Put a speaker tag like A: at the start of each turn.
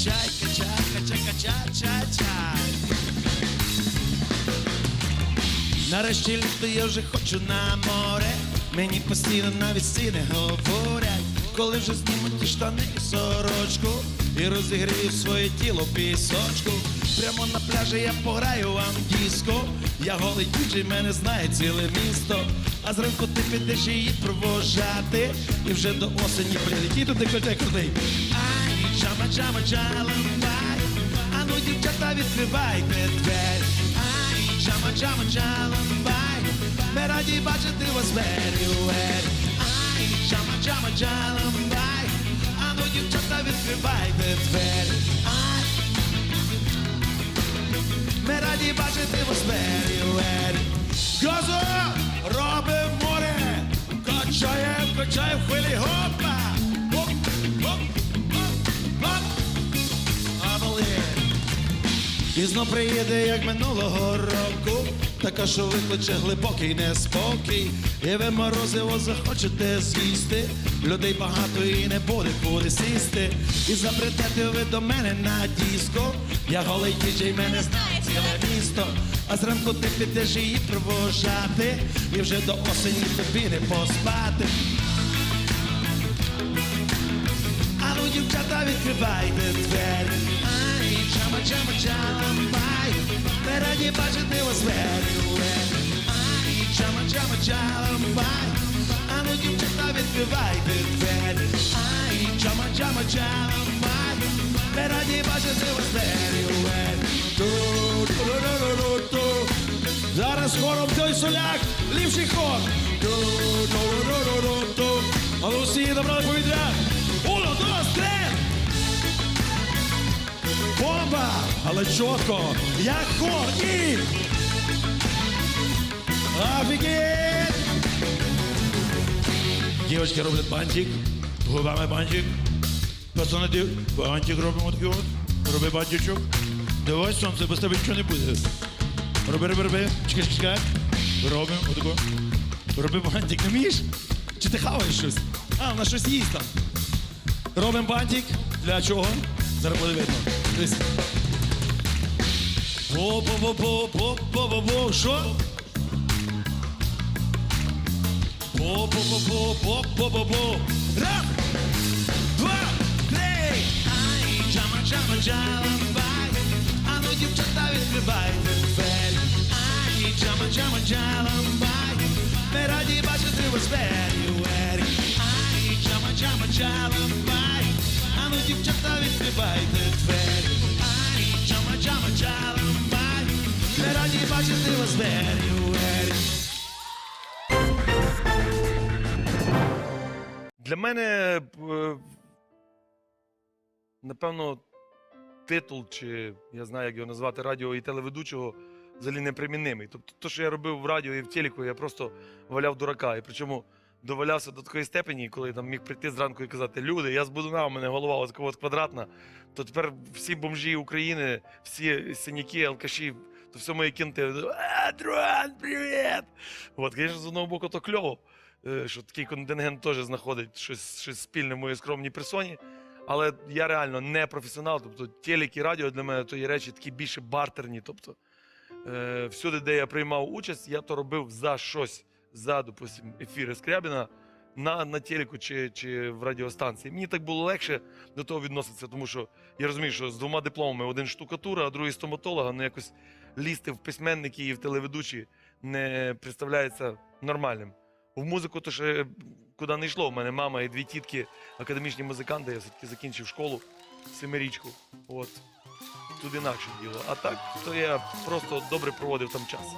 A: Качай, качай, качай, качай, чай, чай. Нарешті літо я вже хочу на море. Мені постійно навіть стіни говорять, коли вже знімуть штани і сорочку і розігрію своє тіло пісочку. Прямо на пляжі я пограю вам диско. Я голий діджей, мене знає ціле місто. А зранку ти підеш її провожати. І вже до осені прилетіть туди крутий крутий. Ай, чама, чама, чаламбай. А ну, дівчата, відкривайте двері. Ай, чама, чама, чаламбай. Ми раді бачити вас верювер. Ай, чама, чама, чаламбай. А ну, дівчата, відкривайте двері. Ай, ми раді бачити вас верювер. Газо, робимо море. Качаєм, качаєм хвилі, гопа. І знов приїде, як минулого року, така, що викличе глибокий неспокій. І ви морозиво захочете з'їсти. Людей багато і не буде куди сісти. І забредете ви до мене на диско. Я голий діджей, мене знає ціле місто. А зранку ти підеш її провожати. І вже до осені тобі не поспати. А ну, дівчата, відкривайте двері. Чама, чама, чаламбай. Ми раді бачити вас верювер. Ай, чама, чама, чаламбай. А ну, дівчата, відкривайте двері. Ай, чама, чама, чаламбай. Ми раді бачити вас верювер. Ту-ту-ру-ру-ру-ту. Зараз хором той соляк, ліпший хор. Ну всі набрали повітря. Але чітко, як хор і... Офігеть! Дівчатки роблять бантик, губами бантик. Пацани, ти бантик робимо такий от. Роби бантичок. Давай, сонце, без тебе нічого не буде. Роби, роби, роби. Чекай, чекай. Робимо отако. Роби бантик, не вмієш? Чи ти хаваєш щось? А, вона щось їсть там. Робимо бантик. Для чого? Зараз буде видно. Дивись. По-по-по-по-по-по-по-по. Що? По-по-по-по-по-по-по. Раз, два, три. Ай, джама, джама, джаламбай. А ну, дівчата, відкривайте двері. Ай, джама, джама, джаламбай. Ми раді бачити вас вері, Ай, джама, джама, джаламбай. А ну, дівчата, відкривайте двері. Ай, джама, джама, джаламбай. Ми раді бачити вас вері,
B: Для мене, е, напевно, титул, чи я знаю, як його назвати, радіо і телеведучого взагалі непримінимий. Тобто, те, що я робив в радіо і в телеку, я просто валяв дурака. І причому довалявся до такої степені, коли там міг прийти зранку і казати: Люди, я з Будуна, у мене голова ось от квадратна. То тепер всі бомжі України, всі синяки, алкаші, то все мої кінти. А, Друан, привіт! От, звісно, з одного боку, то кльово е, що такий контингент теж знаходить щось, щось спільне в моїй скромній персоні. Але я реально не професіонал. Тобто телек і радіо для мене то є речі такі більше бартерні. Тобто, е, всюди, де я приймав участь, я то робив за щось, за, допустим, ефіри Скрябіна на, на телеку чи, чи в радіостанції. Мені так було легше до того відноситися, тому що я розумію, що з двома дипломами один штукатура, а другий стоматолога, ну якось лізти в письменники і в телеведучі не представляється нормальним. В музику то ще куди не йшло. У мене мама і дві тітки академічні музиканти. Я все-таки закінчив школу семирічку. От тут інакше діло. А так, то я просто добре проводив там час.